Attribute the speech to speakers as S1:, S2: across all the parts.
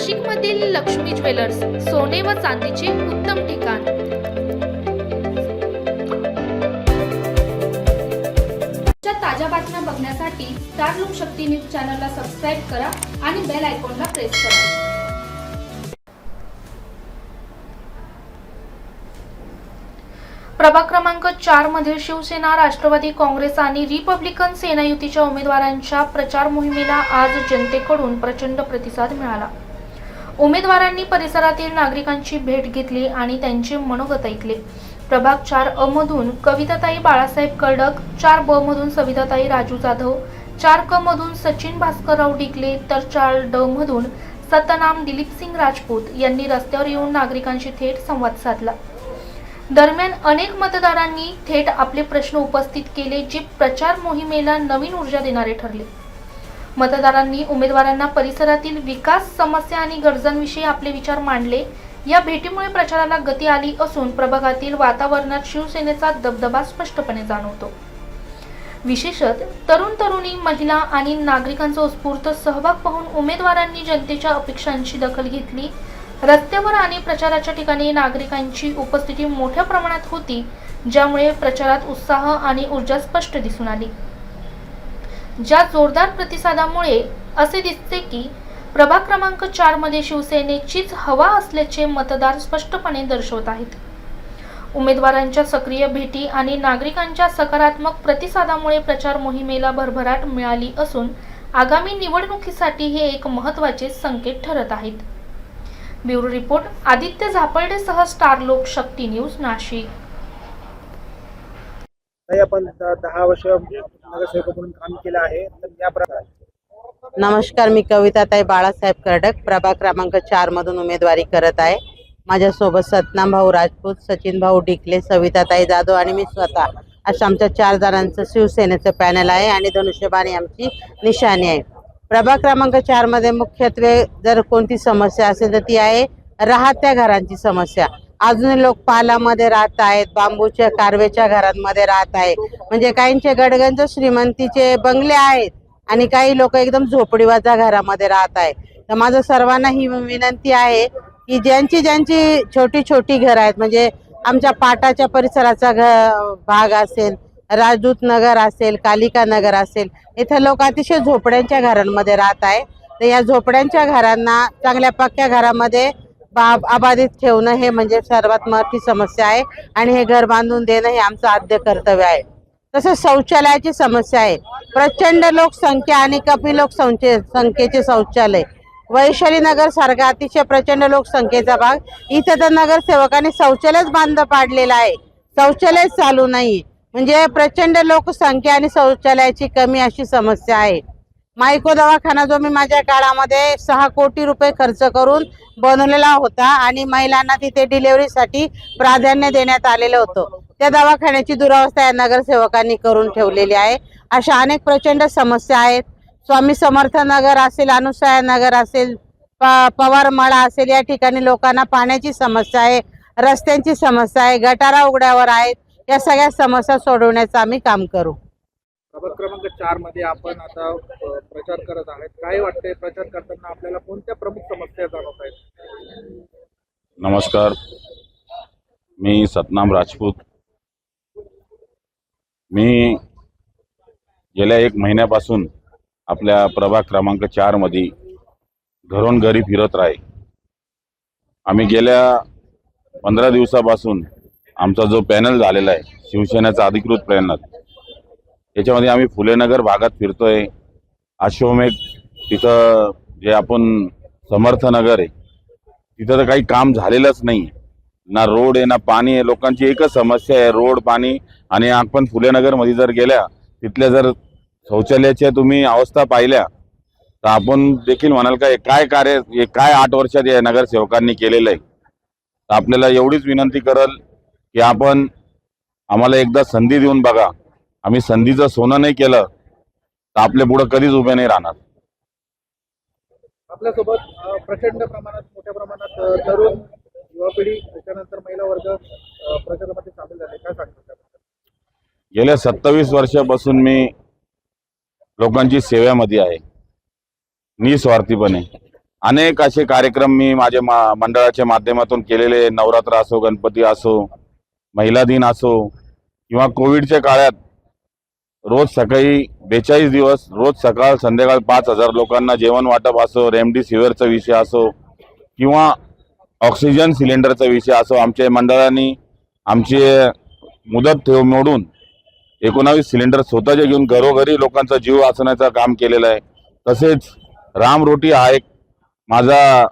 S1: नाशिकमधील लक्ष्मी ज्वेलर्स सोने व चांदीचे उत्तम ठिकाण. ताज्या बातम्या बघण्यासाठी स्टार लोकशक्ती न्यूज चॅनलला सबस्क्राईब करा आणि बेल आयकॉनला प्रेस करा. प्रभाग क्रमांक चार मधील शिवसेना राष्ट्रवादी काँग्रेस आणि रिपब्लिकन सेना युतीच्या उमेदवारांच्या प्रचार मोहिमेला आज जनतेकडून प्रचंड प्रतिसाद मिळाला. उमेदवारांनी परिसरातील नागरिकांची भेट घेतली आणि त्यांचे मनोगत ऐकले. प्रभाग चार अ मधून कविताताई बाळासाहेब कर्डक चार ब मधून सविताताई राजू जाधव चार क मधून सचिन भास्करराव डिकले तर चार ड मधून सतनाम दिलीपसिंग राजपूत यांनी रस्त्यावर येऊन नागरिकांशी थेट संवाद साधला. दरम्यान अनेक मतदारांनी थेट आपले प्रश्न उपस्थित केले जे प्रचार मोहिमेला नवीन ऊर्जा देणारे ठरले. मतदारांनी उमेदवारांना परिसरातील विकास समस्या आणि गरजांविषयी आपले विचार मांडले. या भेटीमुळे प्रचाराला गती आली असून प्रभागातील वातावरणात शिवसेनेचा दबदबा स्पष्टपणे जाणवतो. विशेषत तरुण तरुणी महिला आणि नागरिकांचा उत्स्फूर्त सहभाग पाहून उमेदवारांनी जनतेच्या अपेक्षांची दखल घेतली. रस्त्यावर आणि प्रचाराच्या ठिकाणी नागरिकांची उपस्थिती मोठ्या प्रमाणात होती ज्यामुळे प्रचारात उत्साह आणि ऊर्जा स्पष्ट दिसून आली. ज्या जोरदार प्रतिसादामुळे असे दिसते की प्रभाग क्रमांक चारमध्ये शिवसेनेचीच हवा असल्याचे मतदार स्पष्टपणे दर्शवत आहेत. उमेदवारांच्या सक्रिय भेटी आणि नागरिकांच्या सकारात्मक प्रतिसादामुळे प्रचार मोहिमेला भरभराट मिळाली असून आगामी निवडणुकीसाठी हे एक महत्त्वाचे संकेत ठरत आहेत. ब्युरो रिपोर्ट आदित्य झापर्डेसह स्टार लोक शक्ती न्यूज नाशिक.
S2: नाही आपण दहा वर्ष नगरसेवक म्हणून काम केलं आहे तर या प्रकारे.
S3: नमस्कार मी कविताताई बाळासाहेब कर्डक प्रभाग क्रमांक चार मधून उमेदवारी करत आहे. माझ्यासोबत सतनाम भाऊ राजपूत सचिन भाऊ डिकले सविताताई जाधव आणि मी स्वतः. अशा आमच्या चार जणांचं शिवसेनेचं पॅनल आहे आणि धनुष्यबाणी आमची निशाणी आहे. प्रभाग क्रमांक चारमध्ये मुख्यत्वे जर कोणती समस्या असेल तर ती आहे राहत्या घरांची समस्या. अजून लोक पालामध्ये राहत आहेत बांबूच्या कारवेच्या घरांमध्ये राहत आहे म्हणजे काहींचे गडगंज श्रीमंतीचे बंगले आहेत आणि काही लोक एकदम झोपडीवाच्या घरामध्ये राहत आहे तर माझं सर्वांना ही विनंती आहे की ज्यांची ज्यांची छोटी छोटी घरं आहेत म्हणजे आमच्या पाटाच्या परिसराचा घ भाग असेल राजदूत नगर असेल कालिका नगर असेल इथे लोक अतिशय झोपड्यांच्या घरांमध्ये राहत आहे. तर या झोपड्यांच्या घरांना चांगल्या पक्क्या घरामध्ये अबाधित ठेवणं हे म्हणजे सर्वात मोठी समस्या आहे. आणि हे घर बांधून देणं हे आमचं आद्य कर्तव्य आहे. तसंच शौचालयाची समस्या आहे. प्रचंड लोकसंख्या आणि कमी लोकसंख्ये संख्येचे शौचालय. वैशाली नगर सारखा अतिशय प्रचंड लोकसंख्येचा भाग. इथं तर नगरसेवकांनी शौचालयच बांध पाडलेलं आहे. शौचालयच चालू नाही. म्हणजे प्रचंड लोकसंख्या आणि शौचालयाची कमी अशी समस्या आहे. मायको दवाखाना जो मी माझ्या काळामध्ये सहा कोटी रुपये खर्च करून बनवलेला होता आणि महिलांना तिथे डिलेवरीसाठी प्राधान्य देण्यात आलेलं होतं. त्या दवाखान्याची दुरावस्था या नगरसेवकांनी करून ठेवलेली आहे. अशा अनेक प्रचंड समस्या आहेत. स्वामी समर्थ नगर असेल अनुसया नगर असेल प- पवार मळा असेल या ठिकाणी लोकांना पाण्याची समस्या आहे रस्त्यांची समस्या आहे गटारा उघड्यावर आहेत. या सगळ्या समस्या सोडवण्याचं आम्ही काम करू.
S2: प्रभाग क्रमांक चारमध्ये आपण आता प्रचार करत आहात. काय वाटतंय प्रचार करताना आपल्याला कोणत्या प्रमुख समस्या जाणवत आहेत?
S4: नमस्कार. मी सतनाम राजपूत. मी गेल्या एक महिन्यापासून आपल्या प्रभाग क्रमांक चारमध्ये घरून घरी फिरत राहे आम्ही गेल्या पंधरा दिवसापासून आमचा जो पॅनल झालेला आहे शिवसेनेचा अधिकृत पॅनल याच्यामध्ये आम्ही फुलेनगर भागात फिरतोय. अश्वमेघ तिथं जे आपण समर्थनगर आहे तिथं तर काही काम झालेलंच नाही. ना रोड आहे ना पाणी आहे. लोकांची एकच समस्या आहे रोड पाणी आणि आपण फुलेनगरमध्ये जर गेल्या तिथल्या जर शौचालयाच्या तुम्ही अवस्था पाहिल्या तर आपण देखील म्हणाल का हे काय कार्य हे काय आठ वर्षात या नगरसेवकांनी केलेलं आहे? तर आपल्याला एवढीच विनंती करल की आपण आम्हाला एकदा संधी देऊन बघा. आम्ही संधीचं सोनं नाही केलं तर आपल्या पुढं कधीच उभे नाही राहणार.
S2: आपल्यासोबत प्रचंड प्रमाणात मोठ्या प्रमाणात तरुण युवा पिढी त्याच्यानंतर महिला वर्ग प्रचारामध्ये सामील झाले. काय सांगतात?
S4: गेल्या सत्तावीस वर्षापासून मी लोकांची सेवेमध्ये आहे. निस्वार्थीपणे. अनेक असे कार्यक्रम मी माझ्या मा- मंडळाच्या माध्यमातून केलेले नवरात्र असो गणपती असो महिला दिन असो किंवा कोविडच्या काळात रोज सकाळी बेचाळीस दिवस रोज सकाळ संध्याकाळ पाच हजार लोकांना जेवण वाटप असो रेमडेसिवीरचा विषय असो किंवा ऑक्सिजन सिलेंडरचा विषय असो आमच्या मंडळाने आमचे मुदत ठेव मोडून एकोणावीस सिलेंडर स्वतःचे घेऊन घरोघरी लोकांचा जीव वाचवण्याचं काम केलेलं आहे. तसेच राम रोटी हा एक माझा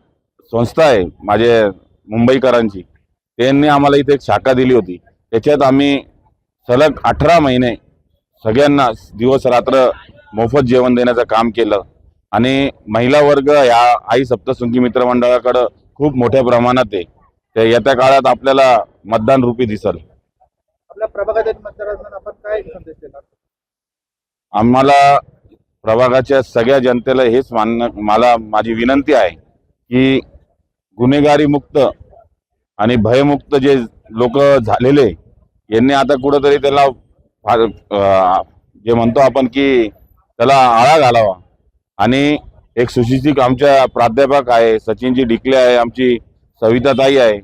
S4: संस्था आहे माझे मुंबईकरांची. त्यांनी आम्हाला इथे एक शाखा दिली होती. त्याच्यात आम्ही सलग अठरा महिने सगळ्यांना दिवस रात्र मोफत जेवण देण्याचं काम केलं. आणि महिला वर्ग या आई सप्तशृंगी मित्र मंडळाकडं खूप मोठ्या प्रमाणात आहे. ते येत्या काळात आपल्याला मतदान रूपी दिसल. आम्हाला प्रभागाच्या सगळ्या जनतेला हेच मानणं मला माझी विनंती आहे की गुन्हेगारी मुक्त आणि भयमुक्त जे लोक झालेले यांनी आता कुठंतरी त्याला फार जे म्हणतो आपण की त्याला आळा घालावा. आणि एक सुशिक्षित आमच्या प्राध्यापक आहे सचिनजी डिकले आहे आमची सविताताई आहे.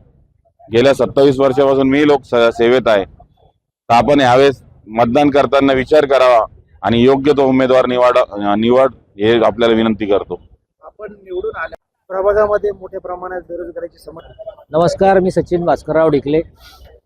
S4: गेल्या सत्तावीस वर्षापासून मी लोक सेवेत आहे. तर आपण यावेळेस मतदान करताना विचार करावा आणि योग्य तो उमेदवार निवड निवड हे आपल्याला विनंती करतो.
S2: आपण निवडून आल्या प्रभागामध्ये मोठ्या प्रमाणात बेरोजगारीची समस्या
S5: नमस्कार मी सचिन भास्करराव डिकले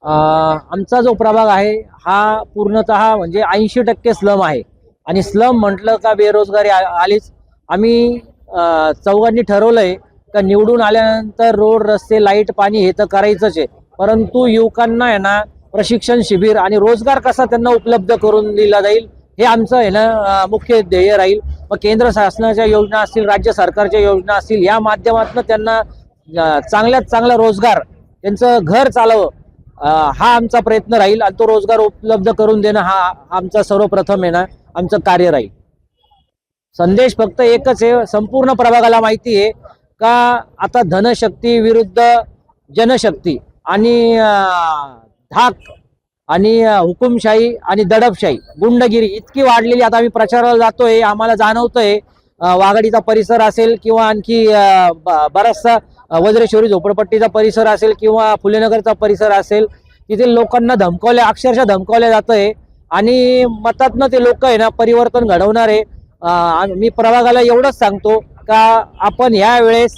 S5: आमचा जो प्रभाग आहे हा पूर्णतः म्हणजे ऐंशी टक्के स्लम आहे. आणि स्लम म्हटलं का बेरोजगारी आ- आलीच. आम्ही चौघांनी चौघांनी ठरवलंय का निवडून आल्यानंतर रोड रस्ते लाइट पाणी हे तर करायचंच आहे. परंतु युवकांना आहे ना प्रशिक्षण शिबिर आणि रोजगार कसा त्यांना उपलब्ध करून दिला जाईल हे आमचं आहे ना मुख्य ध्येय राहील. मग केंद्र शासनाच्या योजना असतील राज्य सरकारच्या योजना असतील या माध्यमातून त्यांना चांगल्यात चांगला रोजगार त्यांचं घर चालावं हा आमचा प्रयत्न राहील आणि तो रोजगार उपलब्ध करून देणं हा आमचा सर्वप्रथम आहे ना आमचं कार्य राहील. संदेश फक्त एकच आहे संपूर्ण प्रभागाला माहिती आहे का आता धनशक्ती विरुद्ध जनशक्ती आणि धाक आणि हुकुमशाही आणि दडपशाही गुंडगिरी इतकी वाढलेली आता आम्ही प्रचाराला जातोय आम्हाला जाणवतोय वाघाडीचा परिसर असेल किंवा आणखी बराचसा वज्रेश्वरी झोपडपट्टीचा परिसर असेल किंवा फुलेनगरचा परिसर असेल तिथे लोकांना धमकावल्या अक्षरशः धमकावल्या जात आहे आणि मतातनं ते लोक आहे ना परिवर्तन घडवणार. आहे मी प्रभागाला एवढंच सांगतो का आपण ह्या वेळेस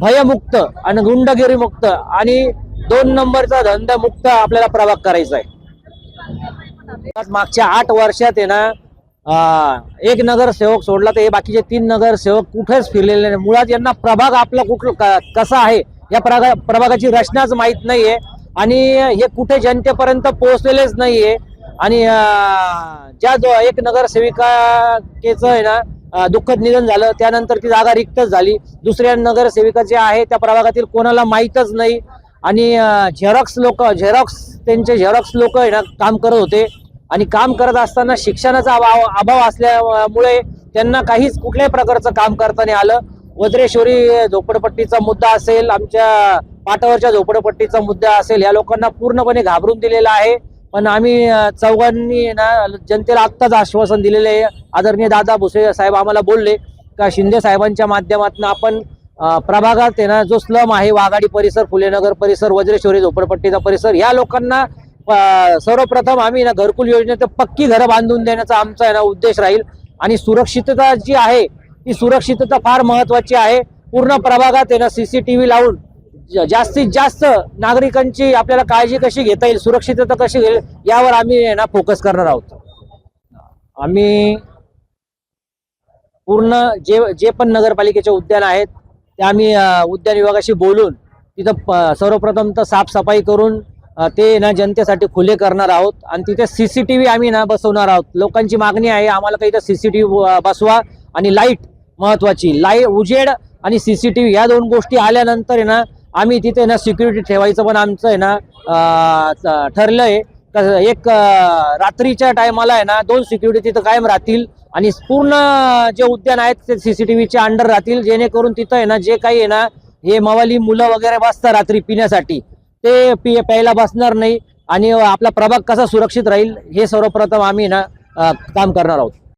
S5: भयमुक्त आणि गुंडगिरीमुक्त आणि दोन नंबरचा धंदा मुक्त आपल्याला प्रभाग करायचा आहे. मागच्या आठ वर्षात आहे ना एक नगरसेवक सोडला तर हे बाकीचे तीन नगरसेवक कुठेच फिरलेले नाही. मुळात यांना प्रभाग आपला कुठ क- कसा आहे या प्रभागा प्रभागाची रचनाच माहीत नाहीये. आणि हे कुठे जनतेपर्यंत पोहोचलेलेच नाहीये. आणि ज्या जो एक नगरसेविकाकेचं आहे ना दुःखद निधन झालं त्यानंतर ती जागा रिक्तच झाली. दुसऱ्या नगरसेविका जे आहे त्या प्रभागातील कोणाला माहीतच नाही. आणि झेरॉक्स लोक झेरॉक्स त्यांचे झेरॉक्स लोक आहे ना काम करत होते. आणि काम करत असताना शिक्षणाचा अभाव अभाव असल्यामुळे त्यांना काहीच कुठल्याही प्रकारचं काम करता नाही आलं. वज्रेश्वरी झोपडपट्टीचा मुद्दा असेल आमच्या पाटावरच्या झोपडपट्टीचा मुद्दा असेल या लोकांना पूर्णपणे घाबरून दिलेला आहे. पण आम्ही चौघांनी ना जनतेला आत्ताच आश्वासन दिलेले आहे. आदरणीय दादा भुसे साहेब आम्हाला बोलले का शिंदे साहेबांच्या माध्यमातून आपण प्रभागात आहे ना जो स्लम आहे वाघाडी परिसर फुलेनगर परिसर वज्रेश्वरी झोपडपट्टीचा परिसर या लोकांना सर्वप्रथम आम्ही ना घरकुल योजनेत पक्की घरं बांधून देण्याचा आमचा आहे ना उद्देश राहील. आणि सुरक्षितता जी आहे ती सुरक्षितता फार महत्वाची आहे. पूर्ण प्रभागात आहे ना सीसीटीव्ही लावून जास्तीत जास्त नागरिकांची आपल्याला काळजी कशी घेता येईल सुरक्षितता कशी घेईल यावर आम्ही ना फोकस करणार आहोत. आम्ही पूर्ण जे जे पण नगरपालिकेचे उद्यान आहेत ते आम्ही उद्यान विभागाशी बोलून तिथं सर्वप्रथम तर साफसफाई करून ते ना जनतेसाठी खुले करणार आहोत. आणि तिथे सी सी टी व्ही आम्ही ना बसवणार आहोत. लोकांची मागणी आहे आम्हाला काही इथं व्ही बसवा आणि लाइट महत्वाची. लाइट उजेड आणि सी सी टी व्ही या दोन गोष्टी आल्यानंतर आहे ना आम्ही तिथे ना सिक्युरिटी ठेवायचं पण आमचं आहे ना ठरलं आहे तर एक रात्रीच्या टायमाला आहे ना दोन सिक्युरिटी तिथं कायम राहतील आणि पूर्ण जे उद्यान आहेत ते सी सी टी व्हीच्या अंडर राहतील जेणेकरून तिथं आहे ना जे काही आहे ना हे मवाली मुलं वगैरे बसतात रात्री पिण्यासाठी. ते पि प्यायला बसणार नाही आणि आपला प्रभाग कसा सुरक्षित राहील हे सर्वप्रथम आम्ही ना काम करणार आहोत.